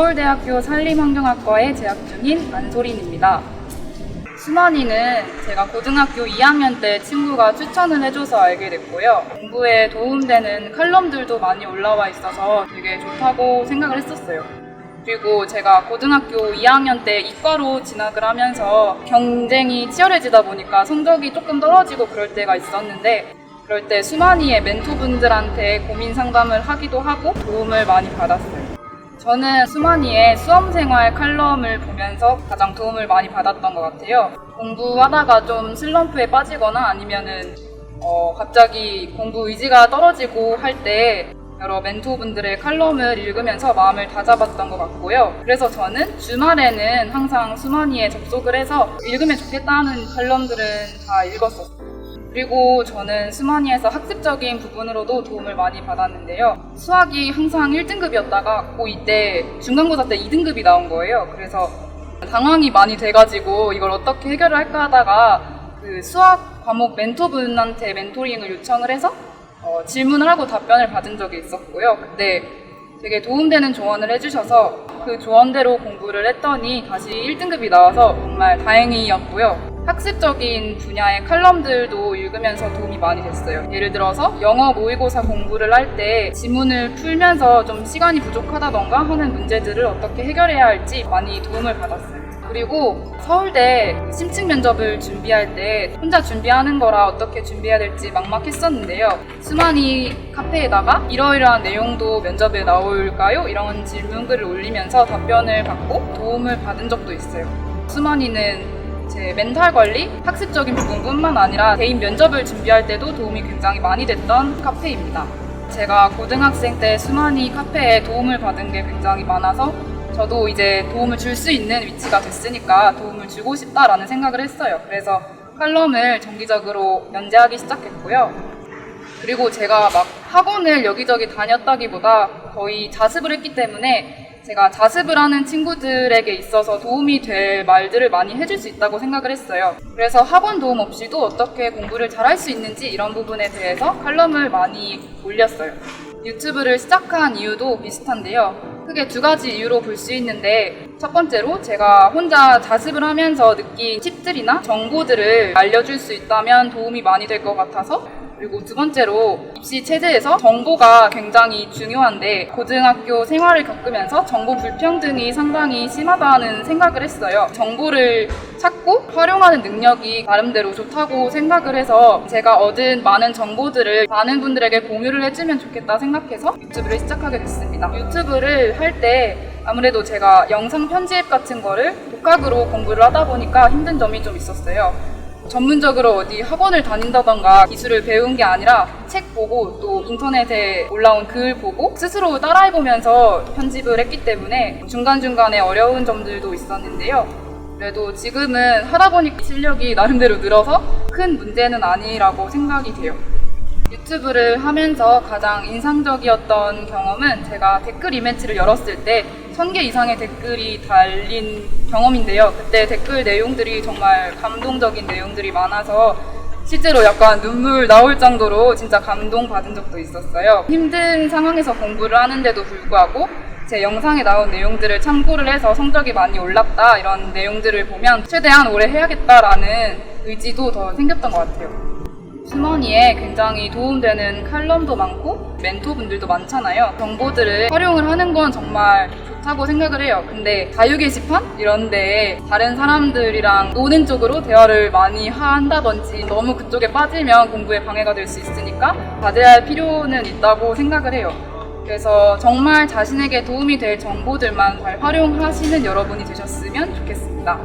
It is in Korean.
서울대학교 산림환경학과에 재학 중인 안소린입니다. 수만이는 제가 고등학교 2학년 때 친구가 추천을 해줘서 알게 됐고요. 공부에 도움되는 칼럼들도 많이 올라와 있어서 되게 좋다고 생각을 했었어요. 그리고 제가 고등학교 2학년 때 이과로 진학을 하면서 경쟁이 치열해지다 보니까 성적이 조금 떨어지고 그럴 때가 있었는데 그럴 때 수만이의 멘토분들한테 고민 상담을 하기도 하고 도움을 많이 받았어요. 저는 수만이의 수험생활 칼럼을 보면서 가장 도움을 많이 받았던 것 같아요. 공부하다가 좀 슬럼프에 빠지거나 아니면은 어, 갑자기 공부 의지가 떨어지고 할 때 여러 멘토분들의 칼럼을 읽으면서 마음을 다잡았던 것 같고요. 그래서 저는 주말에는 항상 수만이에 접속을 해서 읽으면 좋겠다는 칼럼들은 다 읽었었어요. 그리고 저는 수만이에서 학습적인 부분으로도 도움을 많이 받았는데요. 수학이 항상 1등급이었다가 고2 때 중간고사 때 2등급이 나온 거예요. 그래서 당황이 많이 돼가지고 이걸 어떻게 해결을 할까 하다가 그 수학 과목 멘토분한테 멘토링을 요청을 해서 어, 질문을 하고 답변을 받은 적이 있었고요. 그때 되게 도움되는 조언을 해주셔서 그 조언대로 공부를 했더니 다시 1등급이 나와서 정말 다행이었고요. 학습적인 분야의 칼럼들도 읽으면서 도움이 많이 됐어요. 예를 들어서 영어 모의고사 공부를 할 때 지문을 풀면서 좀 시간이 부족하다던가 하는 문제들을 어떻게 해결해야 할지 많이 도움을 받았어요. 그리고 서울대 심층 면접을 준비할 때 혼자 준비하는 거라 어떻게 준비해야 될지 막막했었는데요. 수만이 카페에다가 이러이러한 내용도 면접에 나올까요? 이런 질문글을 올리면서 답변을 받고 도움을 받은 적도 있어요. 수만이는 제 멘탈 관리, 학습적인 부분뿐만 아니라 개인 면접을 준비할 때도 도움이 굉장히 많이 됐던 카페입니다. 제가 고등학생 때 수만이 카페에 도움을 받은 게 굉장히 많아서 저도 이제 도움을 줄 수 있는 위치가 됐으니까 도움을 주고 싶다라는 생각을 했어요. 그래서 칼럼을 정기적으로 연재하기 시작했고요. 그리고 제가 막 학원을 여기저기 다녔다기보다 거의 자습을 했기 때문에 제가 자습을 하는 친구들에게 있어서 도움이 될 말들을 많이 해줄 수 있다고 생각을 했어요. 그래서 학원 도움 없이도 어떻게 공부를 잘할 수 있는지 이런 부분에 대해서 칼럼을 많이 올렸어요. 유튜브를 시작한 이유도 비슷한데요. 크게 두 가지 이유로 볼 수 있는데 첫 번째로 제가 혼자 자습을 하면서 느낀 팁들이나 정보들을 알려줄 수 있다면 도움이 많이 될 것 같아서 그리고 두 번째로 입시 체제에서 정보가 굉장히 중요한데 고등학교 생활을 겪으면서 정보 불평등이 상당히 심하다는 생각을 했어요. 정보를 찾고 활용하는 능력이 나름대로 좋다고 생각을 해서 제가 얻은 많은 정보들을 많은 분들에게 공유를 해주면 좋겠다 생각해서 유튜브를 시작하게 됐습니다. 유튜브를 할 때 아무래도 제가 영상 편집 같은 거를 독학으로 공부를 하다 보니까 힘든 점이 좀 있었어요. 전문적으로 어디 학원을 다닌다던가 기술을 배운 게 아니라 책 보고 또 인터넷에 올라온 글 보고 스스로 따라해보면서 편집을 했기 때문에 중간중간에 어려운 점들도 있었는데요. 그래도 지금은 하다 보니 실력이 나름대로 늘어서 큰 문제는 아니라고 생각이 돼요. 유튜브를 하면서 가장 인상적이었던 경험은 제가 댓글 이벤트를 열었을 때 1000개 이상의 댓글이 달린 경험인데요. 그때 댓글 내용들이 정말 감동적인 내용들이 많아서 실제로 약간 눈물 나올 정도로 진짜 감동받은 적도 있었어요. 힘든 상황에서 공부를 하는데도 불구하고 제 영상에 나온 내용들을 참고를 해서 성적이 많이 올랐다 이런 내용들을 보면 최대한 오래 해야겠다라는 의지도 더 생겼던 것 같아요. 수머니에 굉장히 도움되는 칼럼도 많고 멘토분들도 많잖아요. 정보들을 활용을 하는 건 정말 좋다고 생각을 해요. 근데 자유 게시판 이런 데 다른 사람들이랑 노는 쪽으로 대화를 많이 한다든지 너무 그쪽에 빠지면 공부에 방해가 될 수 있으니까 자제할 필요는 있다고 생각을 해요. 그래서 정말 자신에게 도움이 될 정보들만 잘 활용하시는 여러분이 되셨으면 좋겠습니다.